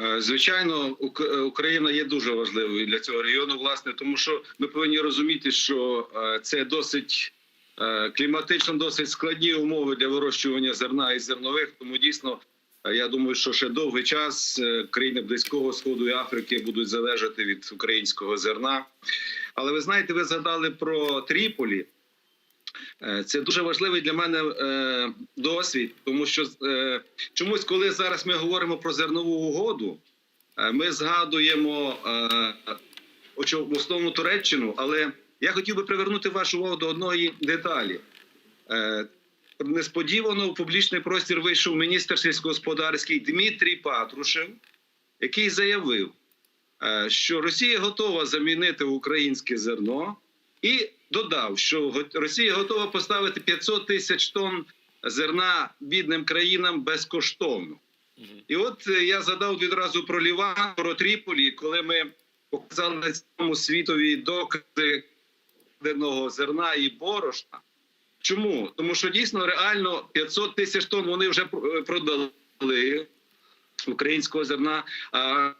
Е, Звичайно, е, Україна є дуже важливою для цього регіону, власне, тому що ми повинні розуміти, що е, це досить кліматично досить складні умови для вирощування зерна і зернових. Тому дійсно, я думаю, що ще довгий час країни Близького Сходу і Африки будуть залежати від українського зерна. Але ви знаєте, ви згадали про Тріполі. Е, Це дуже важливий для мене е, досвід, тому що е, чомусь, коли зараз ми говоримо про зернову угоду, ми згадуємо в основному Туреччину, але я хотів би привернути вашу увагу до одної деталі. Несподівано в публічний простір вийшов міністр сільськогосподарський Дмитрій Патрушев, який заявив, що Росія готова замінити українське зерно, і додав, що Росія готова поставити 500 тисяч тонн зерна бідним країнам безкоштовно. І от е, я згадав відразу про Ліван, про Тріполі, коли ми показали цьому світові докази краденого зерна і борошна. Чому? Тому що дійсно реально 500 тисяч тонн вони вже е, продали українського зерна. А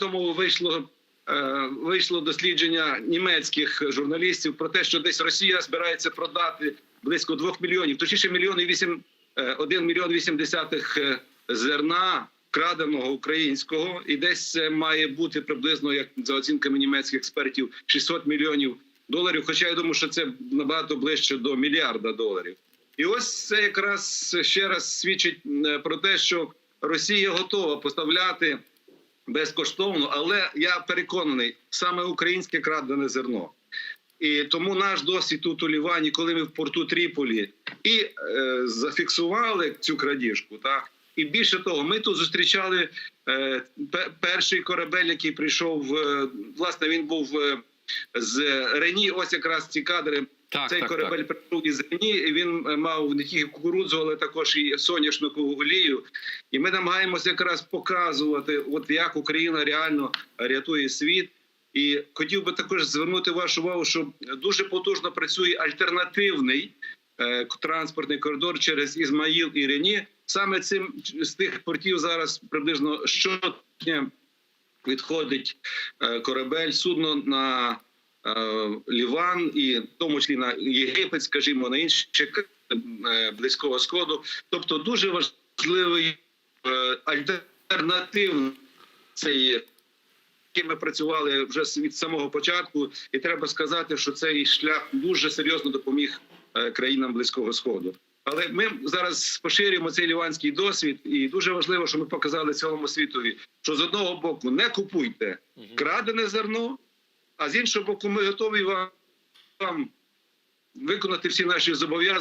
тому вийшло. Е, Вийшло дослідження німецьких журналістів про те, що десь Росія збирається продати близько 2 мільйонів, точніше мільйон і вісім, е, 1 мільйон вісім десятих е, зерна краденого українського, і десь має бути приблизно, як за оцінками німецьких експертів, 600 мільйонів доларів. Хоча я думаю, що це набагато ближче до мільярда доларів. І ось це якраз ще раз свідчить про те, що Росія готова поставляти безкоштовно, але я переконаний, саме українське крадене зерно. І тому наш досвід тут у Лівані, коли ми в порту Тріполі і е, зафіксували цю крадіжку, так і більше того, ми тут зустрічали е, перший корабель, який прийшов. е, власне, він був е, з Рені. Ось якраз ці кадри. Так, Цей так, корабель так. прийшов із Рені, і він е, мав не тільки кукурудзу, але також і соняшникову олію. І ми намагаємося якраз показувати, от як Україна реально рятує світ. І хотів би також звернути вашу увагу, що дуже потужно працює альтернативний е, транспортний коридор через Ізмаїл і Рені. Саме цим з тих портів зараз приблизно щотижня відходить е, корабель, судно на Ліван, і в тому числі на Єгипет, скажімо, на інші е, близького сходу. Тобто дуже важливий е, альтернативний цей яким ми працювали вже від самого початку, і треба сказати, що цей шлях дуже серйозно допоміг е, країнам близького сходу. Але ми зараз поширюємо цей ліванський досвід, і дуже важливо, що ми показали цілому світові, що з одного боку не купуйте крадене зерно, а з іншого боку, ми готові вам, виконати всі наші зобов'язання.